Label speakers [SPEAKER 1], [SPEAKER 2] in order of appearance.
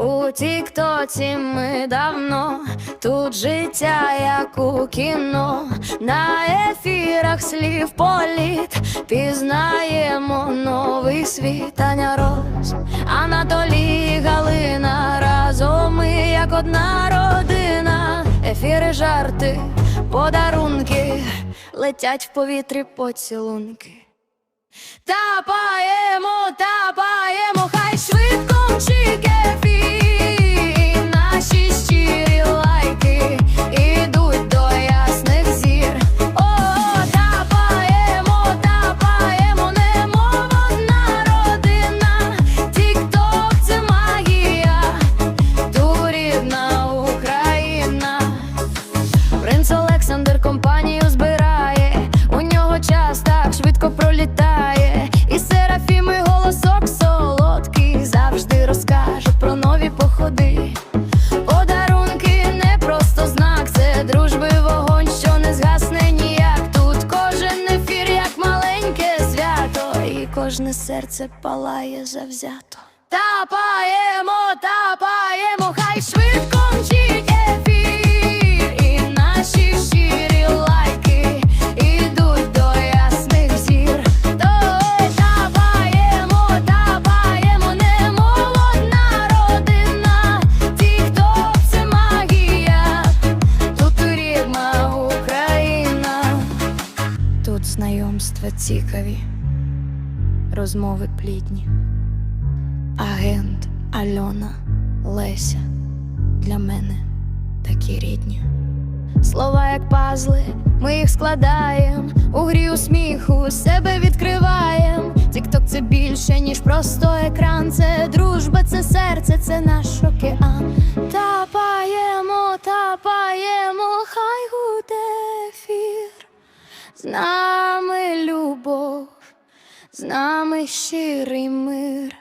[SPEAKER 1] у тіктоці ми давно, тут життя, як у кіно, на ефірах слів політ, пізнаємо новий світ. Таня Роз, Анатолій Галина, разом ми як одна родина, ефіри, жарти, подарунки, летять в повітрі поцілунки. Тапаємо, кожне серце палає завзято. Тапаємо, тапаємо, хай швидко мчить ефір, і наші щирі лайки ідуть до ясних зір. Той тапаємо, тапаємо, одна родина. Тік-ток – це магія, тут рідна Україна, тут знайомства цікаві, розмови плідні. Агент Альона Леся для мене такі рідні. Слова як пазли, ми їх складаєм, у грі усміху себе відкриваєм. Тікток це більше, ніж просто екран. Це дружба, це серце, це наш океан. Тапаємо, тапаємо, хай гуде ефір. З нами любов, з нами щирий мир.